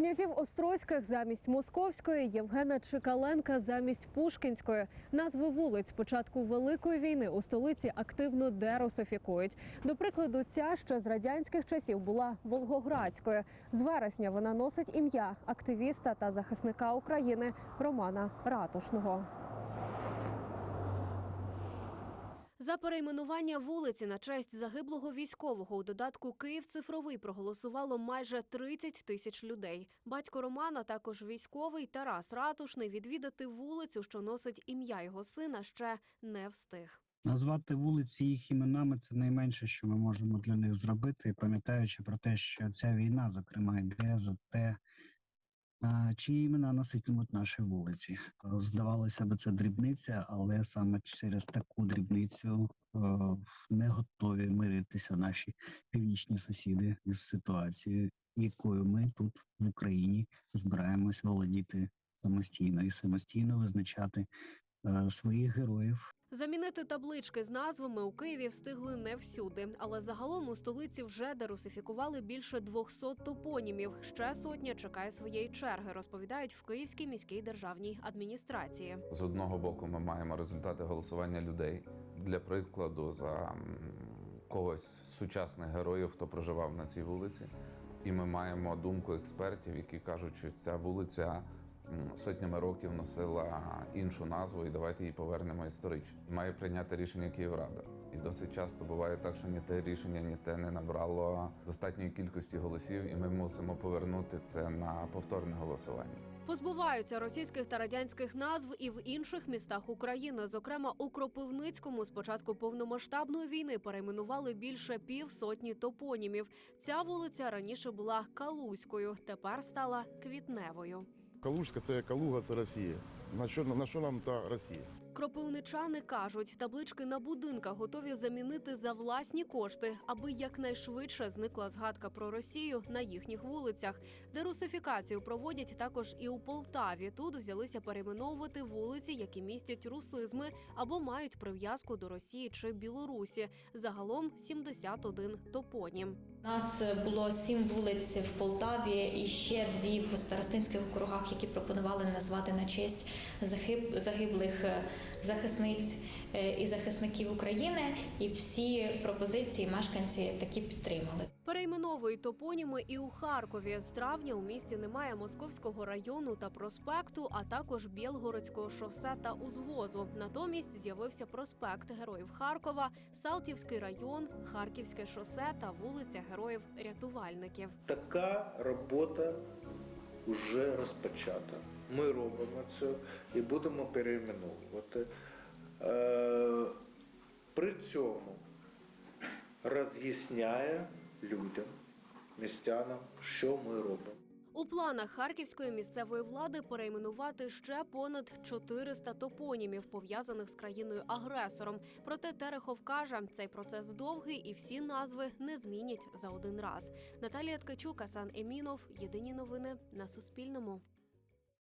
Князів Острозьких замість Московської, Євгена Чикаленка замість Пушкінської. Назви вулиць початку Великої війни у столиці активно дерусифікують. До прикладу, ця ще з радянських часів була Волгоградською. З вересня вона носить ім'я активіста та захисника України Романа Ратушного. За перейменування вулиці на честь загиблого військового у додатку Київ цифровий проголосувало майже 30 тисяч людей. Батько Романа, також військовий Тарас Ратушний, відвідати вулицю, що носить ім'я його сина, ще не встиг. Назвати вулиці їх іменами це найменше, що ми можемо для них зробити, пам'ятаючи про те, що ця війна, зокрема, йде за те, а, чиї імена носитимуть наші вулиці. Здавалося б, це дрібниця, але саме через таку дрібницю е, не готові миритися наші північні сусіди із ситуацією, якою ми тут в Україні збираємось володіти самостійно і самостійно визначати е, своїх героїв. Замінити таблички з назвами у Києві встигли не всюди, але загалом у столиці вже дерусифікували більше 200 топонімів. Ще сотня чекає своєї черги, розповідають в Київській міській державній адміністрації. З одного боку, ми маємо результати голосування людей для прикладу за когось з сучасних героїв, хто проживав на цій вулиці. І ми маємо думку експертів, які кажуть, що ця вулиця сотнями років носила іншу назву, і давайте її повернемо історично. Має прийняти рішення Київрада. І досить часто буває так, що ні те рішення, ні те не набрало достатньої кількості голосів, і ми мусимо повернути це на повторне голосування. Позбуваються російських та радянських назв і в інших містах України. Зокрема, у Кропивницькому з початку повномасштабної війни перейменували більше півсотні топонімів. Ця вулиця раніше була Калузькою, тепер стала Квітневою. Калужська це Калуга, це Росія. На що, на що нам та Росія? Кропивничани кажуть, таблички на будинках готові замінити за власні кошти, аби якнайшвидше зникла згадка про Росію на їхніх вулицях. Дерусифікацію проводять також і у Полтаві. Тут взялися перейменовувати вулиці, які містять русизми або мають прив'язку до Росії чи Білорусі. Загалом 71 топонім. У нас було сім вулиць в Полтаві і ще дві в старостинських округах, які пропонували назвати на честь загиб- загиблих е, захисниць е, і захисників України. І всі пропозиції мешканці такі підтримали. Перейменовують топоніми і у Харкові. З травня у місті немає московського району та проспекту, а також Білгородського шосе та узвозу. Натомість з'явився проспект Героїв Харкова, Салтівський район, Харківське шосе та вулиця Героїв Рятувальників. Така робота вже розпочата. Ми робимо це і будемо перейменовувати. Е, При цьому роз'ясняє людям, містянам, що ми робимо. У планах харківської місцевої влади перейменувати ще понад 400 топонімів, пов'язаних з країною агресором. Проте Терехов каже, цей процес довгий і всі назви не змінять за один раз. Наталія Ткачук, Асан Емінов. Єдині новини на Суспільному.